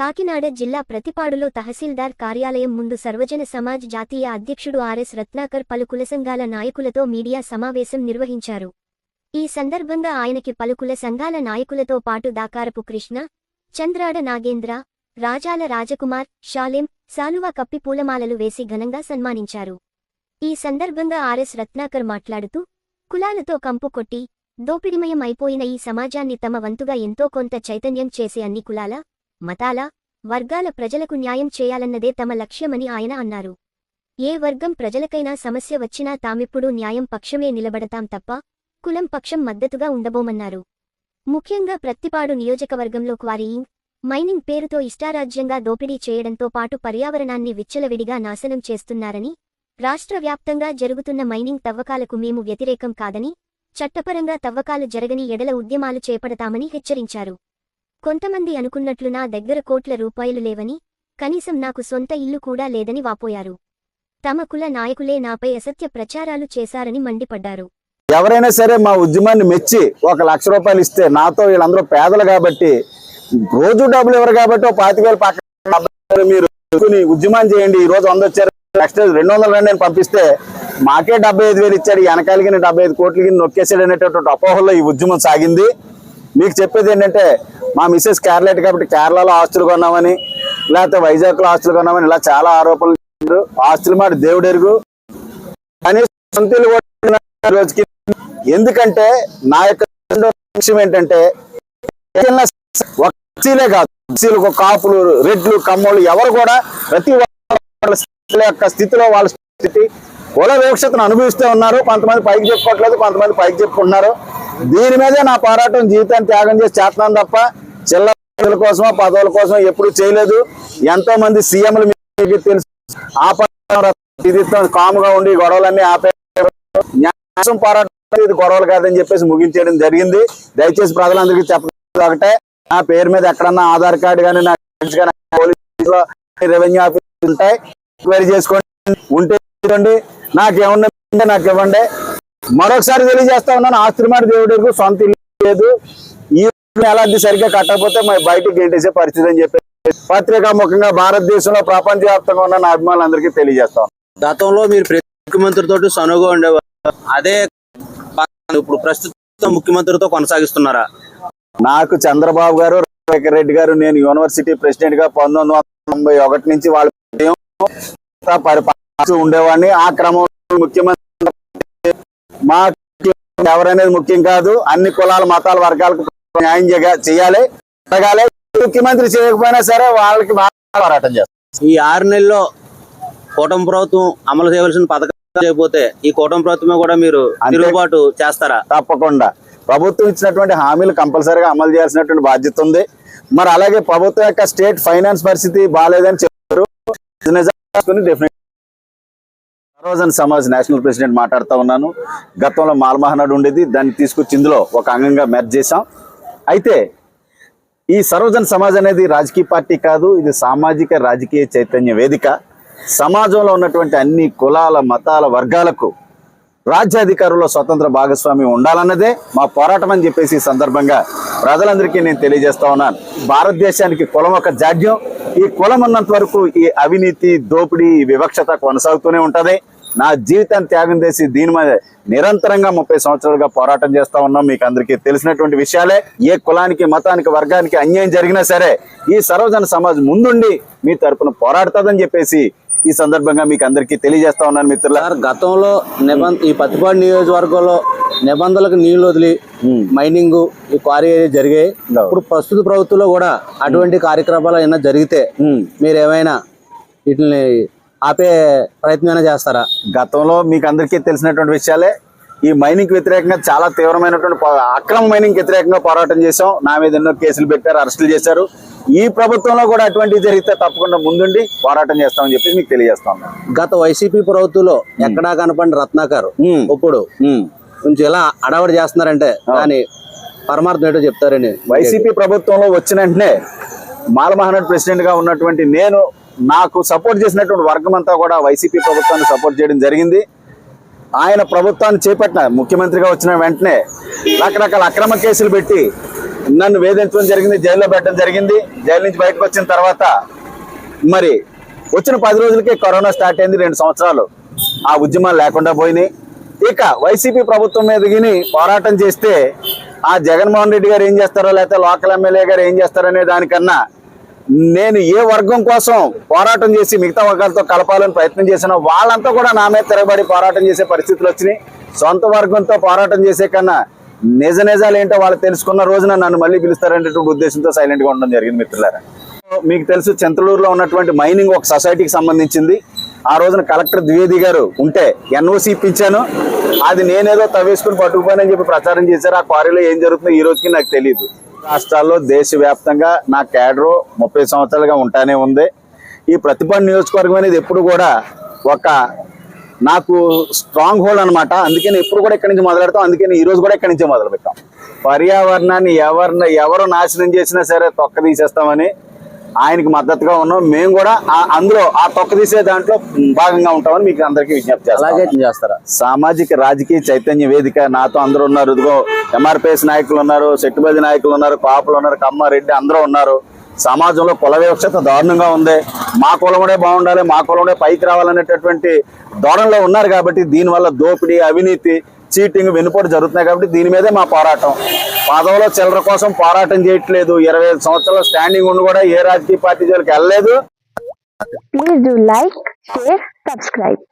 కాకినాడ జిల్లా ప్రతిపాడులో తహసీల్దార్ కార్యాలయం ముందు సర్వజన సమాజ్ జాతీయ అధ్యక్షుడు ఆర్ఎస్ రత్నాకర్ పలు కుల సంఘాల నాయకులతో మీడియా సమావేశం నిర్వహించారు. ఈ సందర్భంగా ఆయనకి పలు కుల సంఘాల నాయకులతో పాటు దాకారపు కృష్ణ చంద్రాడ నాగేంద్ర రాజాల రాజకుమార్ షాలెం సాలువా కప్పి పూలమాలలు వేసి ఘనంగా సన్మానించారు. ఈ సందర్భంగా ఆర్ఎస్ రత్నాకర్ మాట్లాడుతూ కులాలతో కంపు కొట్టి దోపిడిమయం అయిపోయిన ఈ సమాజాన్ని తమ వంతుగా ఎంతో కొంత చైతన్యం చేసే అన్ని కులాల మతాల వర్గాల ప్రజలకు న్యాయం చేయాలన్నదే తమ లక్ష్యమని ఆయన అన్నారు. ఏ వర్గం ప్రజలకైనా సమస్య వచ్చినా తామిప్పుడు న్యాయం పక్షమే నిలబడతాం తప్ప కులం పక్షం మద్దతుగా ఉండబోమన్నారు. ముఖ్యంగా ప్రత్తిపాడు నియోజకవర్గంలో క్వారీయింగ్ మైనింగ్ పేరుతో ఇష్టారాజ్యంగా దోపిడీ చేయడంతో పాటు పర్యావరణాన్ని విచ్చలవిడిగా నాశనం చేస్తున్నారని రాష్ట్ర వ్యాప్తంగా జరుగుతున్న మైనింగ్ తవ్వకాలకు మేము వ్యతిరేకం కాదని చట్టపరంగా తవ్వకాలు జరగని ఎడల ఉద్యమాలు చేపడతామని హెచ్చరించారు. కొంతమంది అనుకున్నట్లు నా దగ్గర కోట్ల రూపాయలు లేవని కనీసం నాకు సొంత ఇల్లు కూడా లేదని వాపోయారు. తమ కుల నాయకులే నాపై అసత్య ప్రచారాలు చేశారని మండిపడ్డారు. ఎవరైనా సరే మా ఉద్యమాన్ని మెచ్చి ఒక లక్ష రూపాయలు ఇస్తే నాతో వీళ్ళందరూ పేదలు కాబట్టి రోజు డబ్బులు ఇవ్వరు కాబట్టి ఒక పాతిక వేలు పక్కన మీరు. ఉద్యమం చేయండి ఈ రోజు వంద వచ్చారు. నెక్స్ట్ రెండు వందల రెండు పంపిస్తే మాకే డెబ్బై ఐదు వేలు ఇచ్చాడు. ఈ డెబ్బై ఐదు కోట్లకి నొక్కేసాడు అనేటటువంటి అపోహల్లో ఈ ఉద్యమం సాగింది. మీకు చెప్పేది ఏంటంటే మా మిస్సెస్ కేరళ కాబట్టి కేరళలో ఆస్తులు కొన్నామని లేకపోతే వైజాగ్లో ఆస్తులు కొన్నామని ఇలా చాలా ఆరోపణలు హాస్టల్ ఆస్తులు మాట దేవుడెరుగు రోజుకి ఎందుకంటే నా యొక్క రెండో ఏంటంటే ఒక ఎస్సీలే కాదు. ఎస్సీలకు కాపులు రెడ్లు కమ్మలు ఎవరు కూడా ప్రతి వాళ్ళ యొక్క స్థితిలో వాళ్ళ స్థితి కుల వివక్షతను అనుభవిస్తూ ఉన్నారు. కొంతమంది పైకి చెప్పుకోవట్లేదు కొంతమంది పైకి చెప్పుకుంటున్నారు. దీని మీదే నా పోరాటం జీవితాన్ని త్యాగం చేసి చేస్తున్నాను తప్ప చిల్లర కోసమో పదవుల కోసం ఎప్పుడు చేయలేదు. ఎంతో మంది సీఎంలు మీకు తెలుసు. ఆ ఇది కాముగా ఉండి గొడవలన్నీ ఆపే న్యాసం పోరాటం ఇది గొడవలు కాదని చెప్పేసి ముగించేయడం జరిగింది. దయచేసి ప్రజలందరికీ చెప్పడం ఒకటే. నా పేరు మీద ఎక్కడన్నా ఆధార్ కార్డు కానీ నా ఫ్రెండ్స్ కానీ పోలీసులో రెవెన్యూ ఆఫీస్ ఉంటాయి. ఎంక్వైరీ చేసుకోండి. ఉంటే నాకు ఏమన్నా ఉంటే నాకు ఇవ్వండి మరొకసారి తెలియజేస్తా ఉన్నాను ఆస్తి మాట దేవుడికి సొంత ఇల్లు లేదు. ఈ ఎలాంటి సరిగ్గా కట్టకపోతే మరి బయటికి గెంటేసే పరిస్థితి అని చెప్పి పత్రికా ముఖంగా భారతదేశంలో ప్రపంచవ్యాప్తంగా ఉన్న నా అభిమానులందరికీ తెలియజేస్తాం గతంలో మీరు ముఖ్యమంత్రితో సనుగా ఉండేవారు. అదే ఇప్పుడు ప్రస్తుతం ముఖ్యమంత్రితో కొనసాగిస్తున్నారా? నాకు చంద్రబాబు గారు రాజశేఖర రెడ్డి గారు నేను యూనివర్సిటీ ప్రెసిడెంట్గా పంతొమ్మిది వందల తొంభై ఒకటి నుంచి వాళ్ళ ఉండేవాడిని. ఆ క్రమంలో ముఖ్యమంత్రి మా ఎవరనేది ముఖ్యం కాదు. అన్ని కులాల మతాల వర్గాలకు న్యాయం చేయ- చేయాలి. జరగాలి ముఖ్యమంత్రి చేయకపోయినా సరే వాళ్ళకి పోరాటం చేస్తాం. ఈ ఆరు నెలల్లో కూటమి ప్రభుత్వం అమలు చేయవలసిన పథకాలు చేయకపోతే ఈ కూటమి ప్రభుత్వమే కూడా మీరు. తిరుగుబాటు చేస్తారా? తప్పకుండా. ప్రభుత్వం ఇచ్చినటువంటి హామీలు కంపల్సరీగా అమలు చేయాల్సినటువంటి బాధ్యత ఉంది. మరి అలాగే ప్రభుత్వం యొక్క స్టేట్ ఫైనాన్స్ పరిస్థితి బాగాలేదని చెప్పారు. నిజాన్ని సర్వజన సమాజ్ నేషనల్ ప్రెసిడెంట్ మాట్లాడుతూ ఉన్నాను. గతంలో మాల్మహనాడు ఉండేది దాన్ని తీసుకొచ్చి ఇందులో ఒక అంగంగా మెర్జ్ చేశాం. అయితే ఈ సర్వజన సమాజ్ అనేది రాజకీయ పార్టీ కాదు ఇది సామాజిక రాజకీయ చైతన్య వేదిక. సమాజంలో ఉన్నటువంటి అన్ని కులాల మతాల వర్గాలకు రాజ్యాధికారుల్లో స్వతంత్ర భాగస్వామి ఉండాలన్నదే మా పోరాటం అని చెప్పేసి ఈ సందర్భంగా ప్రజలందరికీ నేను తెలియజేస్తా ఉన్నాను. భారతదేశానికి కులం ఒక జాడ్యం. ఈ కులం ఉన్నంత వరకు ఈ అవినీతి దోపిడీ వివక్షత కొనసాగుతూనే ఉంటుంది. నా జీవితాన్ని త్యాగం చేసి దీని మీద నిరంతరంగా ముప్పై సంవత్సరాలుగా పోరాటం చేస్తా ఉన్నాం. మీకు అందరికీ తెలిసినటువంటి విషయాలే. ఏ కులానికి మతానికి వర్గానికి అన్యాయం జరిగినా సరే ఈ సర్వజన సమాజ్ ముందుండి మీ తరపున పోరాడుతుందని చెప్పేసి ఈ సందర్భంగా మీకు అందరికీ తెలియజేస్తా ఉన్నాను మిత్రుల గతంలో నిబంధ ఈ పత్తిపాడు నియోజకవర్గంలో నిబంధనలకు నీళ్ళు వదిలి మైనింగ్ ఈ క్వారీ జరిగాయి. ఇప్పుడు ప్రస్తుత ప్రభుత్వంలో కూడా అటువంటి కార్యక్రమాలు ఏమైనా జరిగితే మీరు ఏమైనా వీటిని ఆపే ప్రయత్నం చేస్తారా? గతంలో మీకు అందరికీ తెలిసినటువంటి విషయాలే. ఈ మైనింగ్ వ్యతిరేకంగా చాలా తీవ్రమైనటువంటి అక్రమ మైనింగ్ వ్యతిరేకంగా పోరాటం చేశాం. నా మీద ఎన్నో కేసులు పెట్టారు అరెస్టులు చేశారు. ఈ ప్రభుత్వంలో కూడా అటువంటివి జరిగితే తప్పకుండా ముందుండి పోరాటం చేస్తామని చెప్పి మీకు తెలియజేస్తాం గత వైసీపీ ప్రభుత్వంలో ఎక్కడా కనపడిన రత్నాకర్. ఇప్పుడు కొంచెం ఎలా అడవడి చేస్తున్నారంటే దాని పరమార్థం ఏంటో చెప్తారని వైసీపీ ప్రభుత్వంలో వచ్చిన వెంటనే మాలమహనాడు ప్రెసిడెంట్గా ఉన్నటువంటి నేను నాకు సపోర్ట్ చేసినటువంటి వర్గం అంతా కూడా వైసీపీ ప్రభుత్వాన్ని సపోర్ట్ చేయడం జరిగింది. ఆయన ప్రభుత్వాన్ని చేపట్టిన ముఖ్యమంత్రిగా వచ్చిన వెంటనే రకరకాల అక్రమ కేసులు పెట్టి నన్ను వేధించడం జరిగింది జైల్లో పెట్టడం జరిగింది. జైలు నుంచి బయటకు వచ్చిన తర్వాత మరి వచ్చిన పది రోజులకే కరోనా స్టార్ట్ అయింది రెండు సంవత్సరాలు. ఆ ఉద్యమాలు లేకుండా పోయినాయి. ఇక వైసీపీ ప్రభుత్వం మీద పోరాటం చేస్తే ఆ జగన్మోహన్ రెడ్డి గారు ఏం చేస్తారో లేకపోతే లోకల్ ఎమ్మెల్యే గారు ఏం చేస్తారనే దానికన్నా నేను ఏ వర్గం కోసం పోరాటం చేసి మిగతా వర్గాలతో కలపాలని ప్రయత్నం చేసినా వాళ్ళంతా కూడా నా మీద తిరగబడి పోరాటం చేసే పరిస్థితులు వచ్చినాయి. సొంత వర్గంతో పోరాటం చేసే కన్నా నిజ నిజాలు ఏంటో వాళ్ళు తెలుసుకున్న రోజున నన్ను మళ్ళీ పిలుస్తారనేటువంటి ఉద్దేశంతో సైలెంట్గా ఉండడం జరిగింది మిత్రులారా. మీకు తెలుసు చంద్రలూరులో ఉన్నటువంటి మైనింగ్ ఒక సొసైటీకి సంబంధించింది. ఆ రోజున కలెక్టర్ ద్వివేది గారు ఉంటే ఎన్ఓసి ఇప్పించాను అది నేనేదో తవ్వేసుకుని పట్టుకుపోయానని చెప్పి ప్రచారం చేశారు. ఆ క్వారీలో ఏం జరుగుతుందో ఈ రోజుకి నాకు తెలియదు రాష్ట్రాల్లో దేశవ్యాప్తంగా నా క్యాడరు ముప్పై సంవత్సరాలుగా ఉంటానే ఉంది. ఈ ప్రతిభ నియోజకవర్గం అనేది ఎప్పుడు కూడా ఒక నాకు స్ట్రాంగ్ హోల్డ్ అన్నమాట. అందుకని ఎప్పుడు కూడా ఇక్కడి నుంచి మొదలెడతాం. అందుకని ఈ రోజు కూడా ఇక్కడి నుంచే మొదలు పెట్టాం పర్యావరణాన్ని ఎవరిని ఎవరు నాశనం చేసినా సరే తొక్క తీసేస్తామని ఆయనకి మద్దతుగా ఉన్నాం. మేము కూడా అందులో ఆ తొక్క తీసే దాంట్లో భాగంగా ఉంటామని మీకు అందరికీ విజ్ఞప్తి అలాగే చేస్తాం చేస్తారా? సామాజిక రాజకీయ చైతన్య వేదిక నాతో అందరూ ఉన్నారు. ఇదిగో ఎంఆర్పిఎస్ నాయకులు ఉన్నారు సెట్టుబడి నాయకులు ఉన్నారు కాపులు ఉన్నారు కమ్మారెడ్డి అందరూ ఉన్నారు. సమాజంలో కుల వివక్షత దారుణంగా ఉంది. మా కులముడే బాగుండాలి మా కులముడే పైకి రావాలనేటటువంటి ధోరణిలో ఉన్నారు కాబట్టి దీనివల్ల దోపిడీ అవినీతి చీటింగ్ వెనుపోటు జరుగుతున్నాయి కాబట్టి దీని మీదే మా పోరాటం. పదవులో చిల్లర కోసం పోరాటం చేయట్లేదు. ఇరవై ఐదు సంవత్సరాల స్టాండింగ్ ఉండి కూడా ఏ రాజకీయ పార్టీ జోలికి వెళ్ళలేదు. Please do like share subscribe